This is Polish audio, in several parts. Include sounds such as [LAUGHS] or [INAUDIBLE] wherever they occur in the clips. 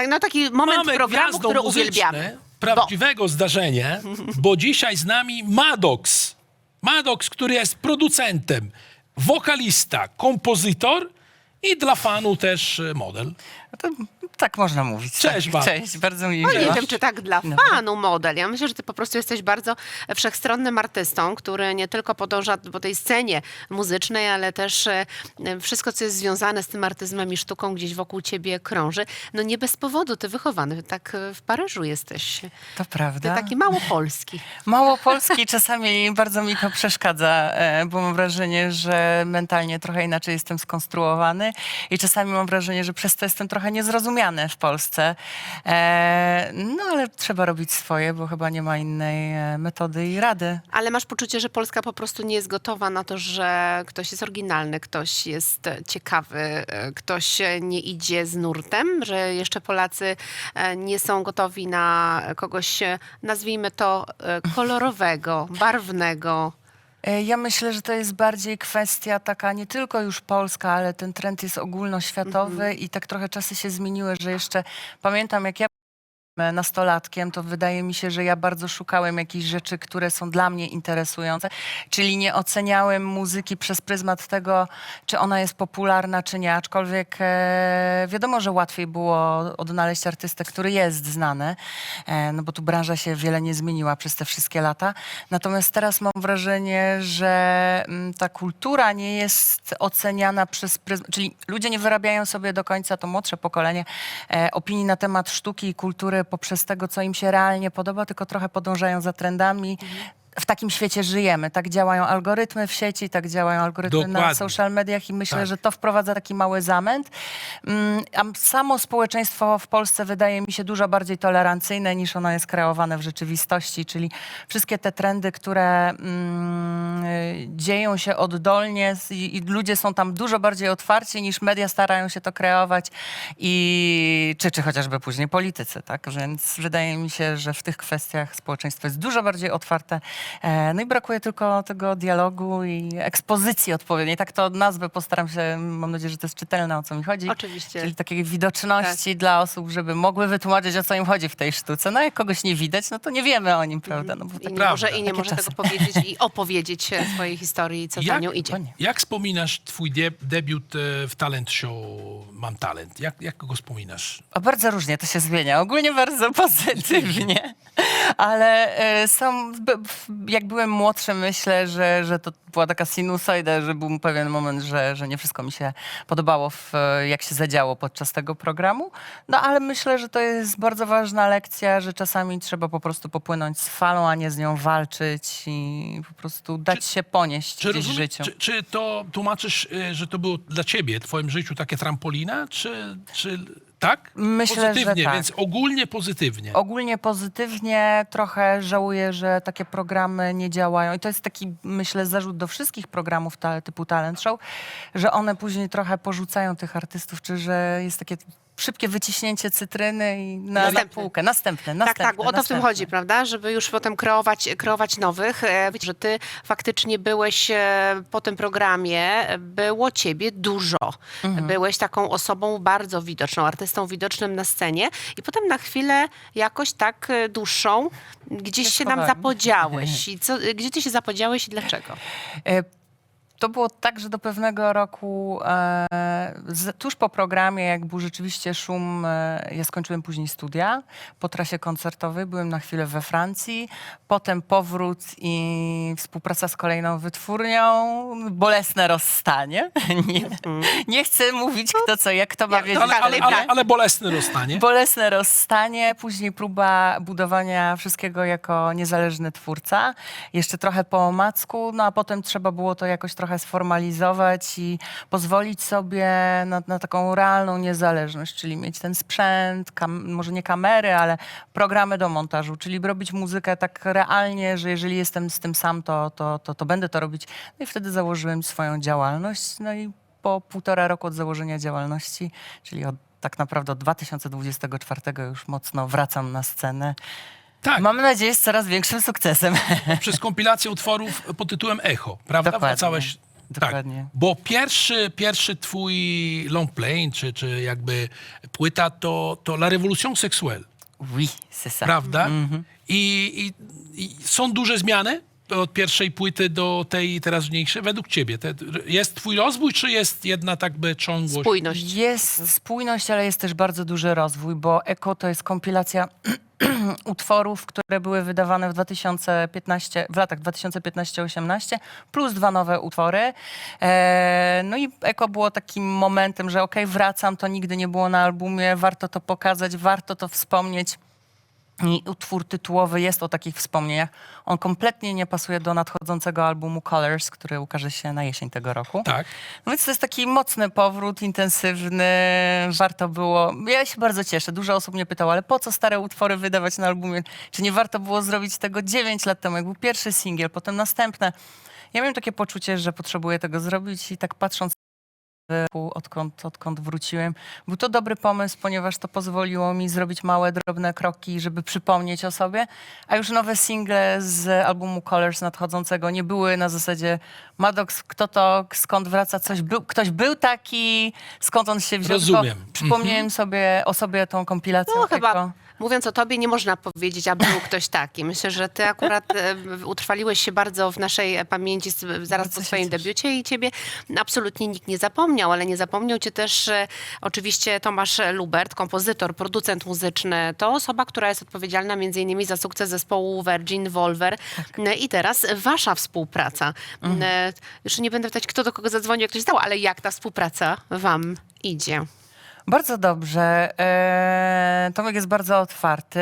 Tak, no taki moment Mamy programu, który uwielbiamy. prawdziwego zdarzenia, bo dzisiaj z nami Maddox. Maddox, który jest producentem, wokalista, kompozytor i dla fanu też e, model. No to, tak można mówić. Cześć, tak. Cześć, bardzo mi No nie miło. wiem, czy tak dla No. fanu model. Ja myślę, że ty po prostu jesteś bardzo wszechstronnym artystą, który nie tylko podąża po tej scenie muzycznej, ale też e, wszystko, co jest związane z tym artyzmem i sztuką gdzieś wokół ciebie krąży. No nie bez powodu, ty wychowany tak e, w Paryżu jesteś. To Ty prawda. taki mało polski. Mało Polski czasami bardzo mi to przeszkadza, e, bo mam wrażenie, że mentalnie trochę inaczej jestem skonstruowany i czasami mam wrażenie, że przez to jestem trochę w Polsce. E, No ale trzeba robić swoje, bo chyba nie ma innej e, metody i rady. Ale masz poczucie, że Polska po prostu nie jest gotowa na to, że ktoś jest oryginalny, ktoś jest ciekawy, e, ktoś nie idzie z nurtem, że jeszcze Polacy nie są gotowi na kogoś, nazwijmy to, kolorowego, barwnego. E, Ja myślę, że to jest bardziej kwestia taka nie tylko już polska, ale ten trend jest ogólnoświatowy i tak trochę czasy się zmieniły, że jeszcze pamiętam jak ja nastolatkiem, to wydaje mi się, że ja bardzo szukałem jakichś rzeczy, które są dla mnie interesujące, czyli nie oceniałem muzyki przez pryzmat tego, czy ona jest popularna, czy nie, aczkolwiek e, wiadomo, że łatwiej było odnaleźć artystę, który jest znany, e, no bo tu branża się wiele nie zmieniła przez te wszystkie lata. Natomiast teraz mam wrażenie, że mm, ta kultura nie jest oceniana przez pryzmat, czyli ludzie nie wyrabiają sobie do końca, to młodsze pokolenie, e, opinii na temat sztuki i kultury poprzez tego, co im się realnie podoba, tylko trochę podążają za trendami. W takim świecie żyjemy. Tak działają algorytmy w sieci, tak działają algorytmy na Dokładnie. social mediach i myślę, Tak. że to wprowadza taki mały zamęt. Mm, A samo społeczeństwo w Polsce wydaje mi się dużo bardziej tolerancyjne niż ono jest kreowane w rzeczywistości, czyli wszystkie te trendy, które mm, y, dzieją się oddolnie s- i, i ludzie są tam dużo bardziej otwarci niż media starają się to kreować i czy, czy chociażby później politycy, tak? Więc wydaje mi się, że w tych kwestiach społeczeństwo jest dużo bardziej otwarte. E, No i brakuje tylko tego dialogu i ekspozycji odpowiedniej. Tak to od nazwy postaram się, mam nadzieję, że to jest czytelne, o co mi chodzi. Oczywiście. Czyli takiej widoczności dla osób, żeby mogły wytłumaczyć, o co im chodzi w tej sztuce. No jak kogoś nie widać, no to nie wiemy o nim, prawda? No bo I tak nie prawda. może, i nie Takie może czasy. tego powiedzieć i [LAUGHS] opowiedzieć swojej historii, co za nią idzie. Jak wspominasz twój de- debiut e, w talent show Mam Talent? Jak, jak go wspominasz? A bardzo różnie to się zmienia. Ogólnie bardzo pozytywnie. [LAUGHS] Ale e, są, jak byłem młodszy, myślę, że, że to była taka sinusoida, że był pewien moment, że, że nie wszystko mi się podobało, w, jak się zadziało podczas tego programu. No ale myślę, że to jest bardzo ważna lekcja, że czasami trzeba po prostu popłynąć z falą, a nie z nią walczyć i po prostu dać się ponieść Czy, gdzieś rozumie- życiu. czy, czy to tłumaczysz, e, że to było dla ciebie, w twoim życiu takie trampolina, czy, czy tak? Myślę, że pozytywnie, tak. więc ogólnie pozytywnie. Ogólnie pozytywnie, trochę żałuję, że takie programy nie działają. I to jest taki, myślę, zarzut do wszystkich programów ta, typu talent show, że one później trochę porzucają tych artystów, czy że jest takie szybkie wyciśnięcie cytryny i na, na Następny. półkę. Następne, Tak, następne. tak, bo o to w tym następne. chodzi, prawda? Żeby już potem kreować, kreować nowych. E, że ty faktycznie byłeś e, po tym programie, e, było ciebie dużo. Mhm. Byłeś taką osobą bardzo widoczną, artystą widocznym na scenie i potem na chwilę jakoś tak e, dłuższą gdzieś się nam schowałem. zapodziałeś. [LAUGHS] I co, gdzie ty się zapodziałeś i dlaczego? E, To było tak, że do pewnego roku, e, z, tuż po programie, jak był rzeczywiście szum, e, ja skończyłem później studia po trasie koncertowej, byłem na chwilę we Francji, potem powrót i współpraca z kolejną wytwórnią, bolesne rozstanie. [LAUGHS] Nie, nie chcę mówić kto co, jak kto ma wiedzieć. ale, ale, ale, wie. ale bolesne rozstanie. Bolesne rozstanie, później próba budowania wszystkiego jako niezależny twórca. Jeszcze trochę po omacku, no a potem trzeba było to jakoś trochę sformalizować i pozwolić sobie na, na taką realną niezależność, czyli mieć ten sprzęt, może nie kamery, ale programy do montażu, czyli robić muzykę tak realnie, że jeżeli jestem z tym sam, to, to, to, to będę to robić. No i wtedy założyłem swoją działalność, no i po półtora roku od założenia działalności, czyli od tak naprawdę od 2024 już mocno wracam na scenę. Tak, Mam nadzieję, z coraz większym sukcesem. [LAUGHS] przez kompilację utworów pod tytułem Echo, prawda? Dokładnie. Wracałeś dokładnie. Tak, bo pierwszy, pierwszy twój long play, czy, czy jakby płyta, to, to La Révolution Sexuelle, Oui, c'est ça. prawda? Mhm. I, i, I są duże zmiany od pierwszej płyty do tej teraźniejszej, według ciebie? Te, jest twój rozwój, czy jest jedna tak by ciągłość? Spójność. Jest spójność, ale jest też bardzo duży rozwój, bo Eko to jest kompilacja [CLEARS THROAT] [CLEARS THROAT] utworów, które były wydawane w 2015, w latach 2015-18, plus dwa nowe utwory. E, no i Eko było takim momentem, że okej, wracam, to nigdy nie było na albumie, warto to pokazać, warto to wspomnieć. I utwór tytułowy jest o takich wspomnieniach. On kompletnie nie pasuje do nadchodzącego albumu Colors, który ukaże się na jesień tego roku. Tak. No więc to jest taki mocny powrót, intensywny, warto było. Ja się bardzo cieszę. Dużo osób mnie pytało, ale po co stare utwory wydawać na albumie? Czy nie warto było zrobić tego 9 lat temu, jak był pierwszy singiel, potem następne? Ja miałem takie poczucie, że potrzebuję tego zrobić i tak patrząc odkąd, odkąd wróciłem. Był to dobry pomysł, ponieważ to pozwoliło mi zrobić małe, drobne kroki, żeby przypomnieć o sobie. A już nowe single z albumu Colors nadchodzącego nie były na zasadzie Maddox, kto to, skąd wraca, coś był, ktoś był taki, skąd on się wziął. tylko Rozumiem. Przypomniałem sobie o sobie tą kompilacją. No chyba. Mówiąc o tobie, nie można powiedzieć, a był ktoś taki. Myślę, że ty akurat e, utrwaliłeś się bardzo w naszej pamięci s- zaraz Bardzo po swoim debiucie i ciebie absolutnie nikt nie zapomniał, ale nie zapomniał cię też e, oczywiście Tomasz Lubert, kompozytor, producent muzyczny. To osoba, która jest odpowiedzialna między innymi za sukces zespołu Virgin, Volver E, i teraz wasza współpraca. E, Już nie będę pytać, kto do kogo zadzwonił, jak ktoś zdał, ale jak ta współpraca wam idzie? Bardzo dobrze. E, Tomek jest bardzo otwarty.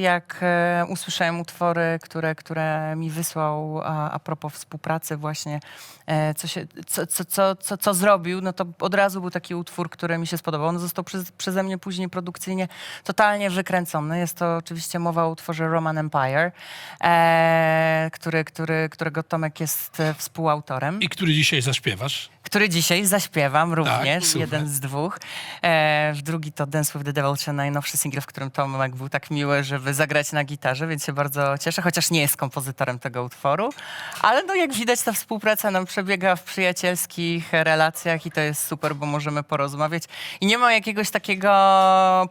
Jak e, usłyszałem utwory, które, które mi wysłał a, a propos współpracy właśnie, e, co, się, co, co, co, co, co zrobił, no to od razu był taki utwór, który mi się spodobał. On został przez, przeze mnie później produkcyjnie totalnie wykręcony. Jest to oczywiście mowa o utworze Roman Empire, e, który, który, którego Tomek jest współautorem I który dzisiaj zaśpiewasz? Który dzisiaj zaśpiewam również, super. jeden z dwóch. E, drugi to Dance with the Devil, najnowszy singiel, w którym Tomek był tak miły, żeby zagrać na gitarze, więc się bardzo cieszę, chociaż nie jest kompozytorem tego utworu. Ale no jak widać, ta współpraca nam przebiega w przyjacielskich relacjach i to jest super, bo możemy porozmawiać. I nie ma jakiegoś takiego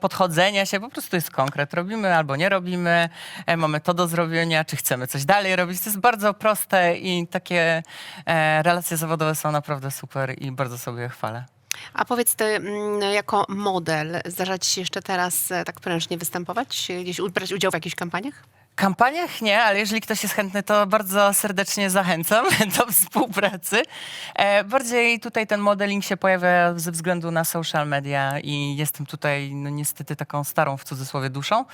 podchodzenia się, po prostu jest konkret. Robimy albo nie robimy, e, mamy to do zrobienia, czy chcemy coś dalej robić. To jest bardzo proste i takie e, relacje zawodowe są naprawdę super i bardzo sobie chwalę. A powiedz ty, mm, jako model, zdarza ci się jeszcze teraz e, tak prężnie występować? Gdzieś brać udział w jakichś kampaniach? Kampaniach nie, ale jeżeli ktoś jest chętny, to bardzo serdecznie zachęcam [LAUGHS] do współpracy. E, bardziej tutaj ten modeling się pojawia ze względu na social media i jestem tutaj no, niestety taką starą w cudzysłowie duszą,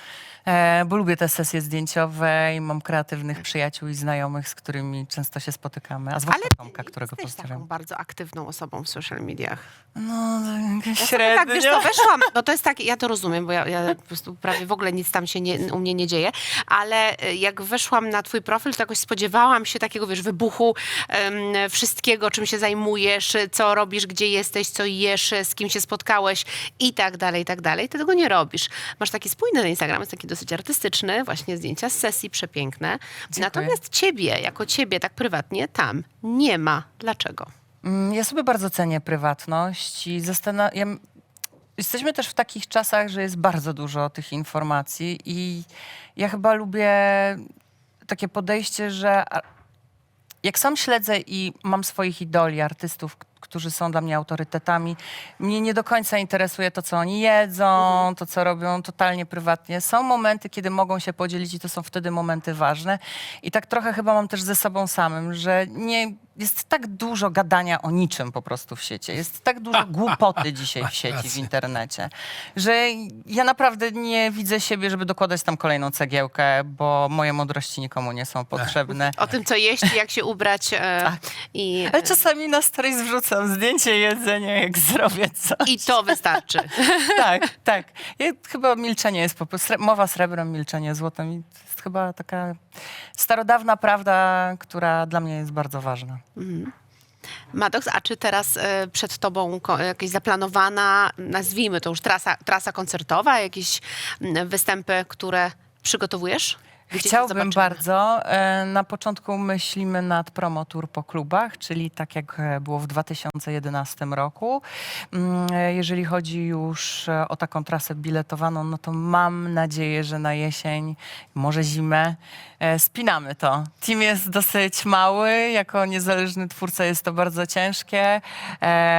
e, bo lubię te sesje zdjęciowe i mam kreatywnych przyjaciół i znajomych, z którymi często się spotykamy, a zwłaszcza Tomka, którego jesteś pozdrawiam. taką bardzo aktywną osobą w social mediach. No, Ja sobie średnio. tak, wiesz, to weszłam, no to jest tak, ja to rozumiem, bo ja, ja po prostu prawie w ogóle nic tam się nie, u mnie nie dzieje, ale e, jak weszłam na twój profil, to jakoś spodziewałam się takiego, wiesz, wybuchu em, wszystkiego, czym się zajmujesz, co robisz, gdzie jesteś, co jesz, z kim się spotkałeś i tak dalej, i tak dalej. Ty tego nie robisz. Masz taki spójny na Instagram, jest taki dosyć artystyczny, właśnie zdjęcia z sesji, przepiękne. Natomiast ciebie, jako ciebie, tak prywatnie, tam nie ma. Dlaczego? Mm, Ja sobie bardzo cenię prywatność i zastanawiam. Jesteśmy też w takich czasach, że jest bardzo dużo tych informacji i ja chyba lubię takie podejście, że jak sam śledzę i mam swoich idoli, artystów, którzy są dla mnie autorytetami, mnie nie do końca interesuje to, co oni jedzą, to, co robią totalnie prywatnie. Są momenty, kiedy mogą się podzielić i to są wtedy momenty ważne. I tak trochę chyba mam też ze sobą samym, że nie, jest tak dużo gadania o niczym po prostu w sieci. Jest tak dużo [LAUGHS] głupoty dzisiaj w sieci, w internecie, że ja naprawdę nie widzę siebie, żeby dokładać tam kolejną cegiełkę, bo moje mądrości nikomu nie są potrzebne. O tym, co jeść, jak się ubrać e, i, Ale czasami na stories wrzucam zdjęcie jedzenia, jak zrobię co. i to wystarczy. [LAUGHS] tak, tak. Ja, chyba milczenie jest po prostu, mowa srebrem, milczenie złotem. I to jest chyba taka starodawna prawda, która dla mnie jest bardzo ważna. Maddox, a czy teraz e, przed tobą jakaś zaplanowana, nazwijmy to już trasa, trasa koncertowa, jakieś mm, występy, które przygotowujesz? Chciałbym bardzo. E, Na początku myślimy nad promotur po klubach, czyli tak jak e, było w 2011 roku. Mm, e, Jeżeli chodzi już o taką trasę biletowaną, no to mam nadzieję, że na jesień, może zimę, spinamy to. Team jest dosyć mały, jako niezależny twórca jest to bardzo ciężkie,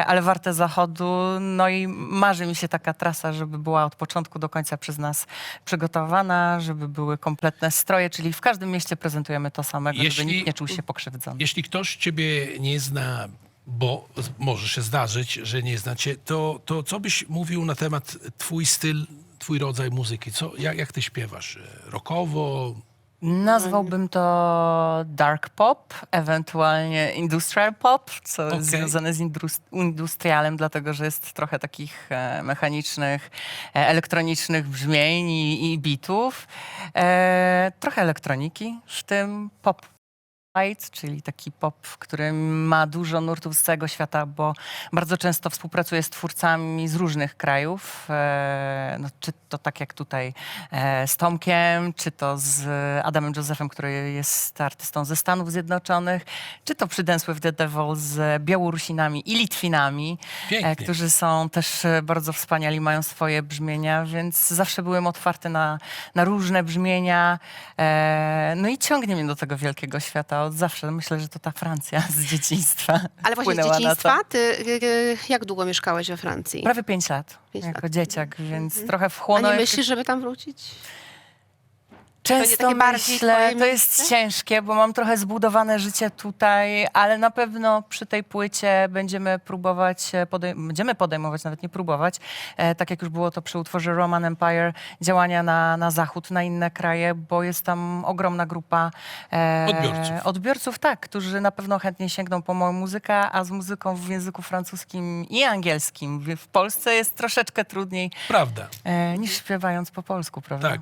ale warte zachodu. No i marzy mi się taka trasa, żeby była od początku do końca przez nas przygotowana, żeby były kompletne stroje, czyli w każdym mieście prezentujemy to samego, żeby nikt nie czuł się pokrzywdzony. Jeśli ktoś ciebie nie zna, bo może się zdarzyć, że nie znacie, to, to co byś mówił na temat twój styl, twój rodzaj muzyki? Co, jak, jak ty śpiewasz? Rockowo? Nazwałbym to dark pop, ewentualnie industrial pop, co jest Okej. związane z indus- industrialem, dlatego że jest trochę takich e, mechanicznych, e, elektronicznych brzmień i, i bitów. E, trochę elektroniki, w tym pop. Light, Czyli taki pop, który ma dużo nurtów z całego świata, bo bardzo często współpracuję z twórcami z różnych krajów. E, no, czy to tak jak tutaj e, z Tomkiem, czy to z Adamem Josephem, który jest artystą ze Stanów Zjednoczonych, czy to przy Dance with the Devil z Białorusinami i Litwinami, Pięknie. e, którzy są też e, bardzo wspaniali, mają swoje brzmienia, więc zawsze byłem otwarty na, na różne brzmienia. E, no i ciągnie mnie do tego wielkiego świata od zawsze. Myślę, że to ta Francja z dzieciństwa Ale właśnie z wpłynęła na to. dzieciństwa, ty y, jak długo mieszkałeś we Francji? Prawie pięć lat Pięć jako lat. dzieciak, więc trochę A nie myślisz, żeby tam wrócić? Często takie bardziej myślę, twoje to jest miejsce? ciężkie, bo mam trochę zbudowane życie tutaj, ale na pewno przy tej płycie będziemy próbować, e, podej- będziemy podejmować, nawet nie próbować, e, tak jak już było to przy utworze Roman Empire, działania na, na zachód, na inne kraje, bo jest tam ogromna grupa e, Odbiorców. odbiorców, tak, którzy na pewno chętnie sięgną po moją muzykę, a z muzyką w języku francuskim i angielskim w- w Polsce jest troszeczkę trudniej Prawda, e, niż śpiewając po polsku, prawda? tak.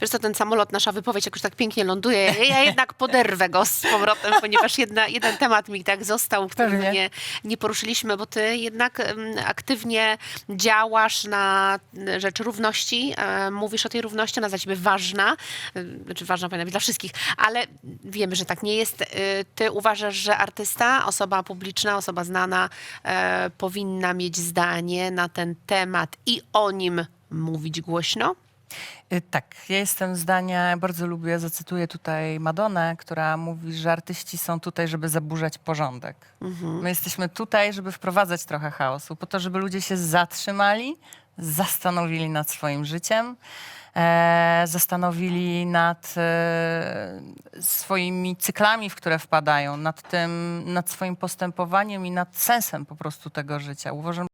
Wiesz co, ten samolot, nasza wypowiedź, jak już tak pięknie ląduje, ja, ja jednak poderwę go z powrotem, ponieważ jedna, jeden temat mi tak został, który nie, nie poruszyliśmy, bo ty jednak em, aktywnie działasz na rzecz równości. E, mówisz o tej równości, ona dla ciebie ważna. E, Znaczy ważna powinna być dla wszystkich, ale wiemy, że tak nie jest. E, Ty uważasz, że artysta, osoba publiczna, osoba znana e, powinna mieć zdanie na ten temat i o nim mówić głośno? Y, Tak, ja jestem zdania, bardzo lubię, zacytuję tutaj Madonnę, która mówi, że artyści są tutaj, żeby zaburzać porządek. My jesteśmy tutaj, żeby wprowadzać trochę chaosu, po to, żeby ludzie się zatrzymali, zastanowili nad swoim życiem, e, zastanowili nad e, swoimi cyklami, w które wpadają, nad tym, nad swoim postępowaniem i nad sensem po prostu tego życia. Uważam,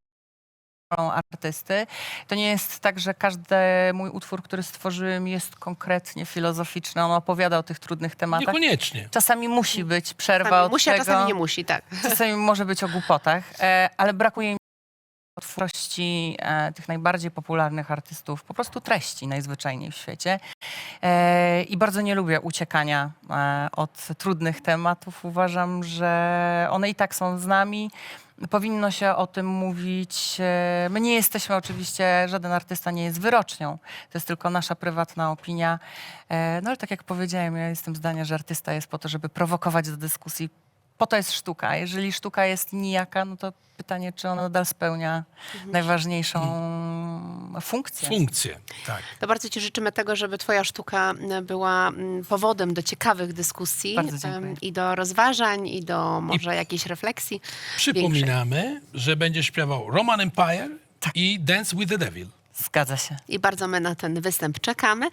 artysty. To nie jest tak, że każdy mój utwór, który stworzyłem jest konkretnie filozoficzny. On opowiada o tych trudnych tematach. Niekoniecznie. Czasami musi być przerwa Czasami od musi, a tego. czasami nie musi, tak. Czasami może być o głupotach, e, ale brakuje mi twórczości e, tych najbardziej popularnych artystów, po prostu treści najzwyczajniej w świecie. E, I bardzo nie lubię uciekania e, od trudnych tematów. Uważam, że one i tak są z nami. Powinno się o tym mówić. E, My nie jesteśmy oczywiście, żaden artysta nie jest wyrocznią. To jest tylko nasza prywatna opinia. E, No ale tak jak powiedziałem, ja jestem zdania, że artysta jest po to, żeby prowokować do dyskusji. Po to jest sztuka. Jeżeli sztuka jest nijaka, no to pytanie, czy ona nadal spełnia najważniejszą funkcję. Funkcje, tak. To bardzo Ci życzymy tego, żeby Twoja sztuka była powodem do ciekawych dyskusji Bardzo dziękuję. em, i do rozważań, i do może jakiejś refleksji. Przypominamy, że będzie śpiewał Roman Empire Tak. i Dance with the Devil. Zgadza się. I bardzo my na ten występ czekamy.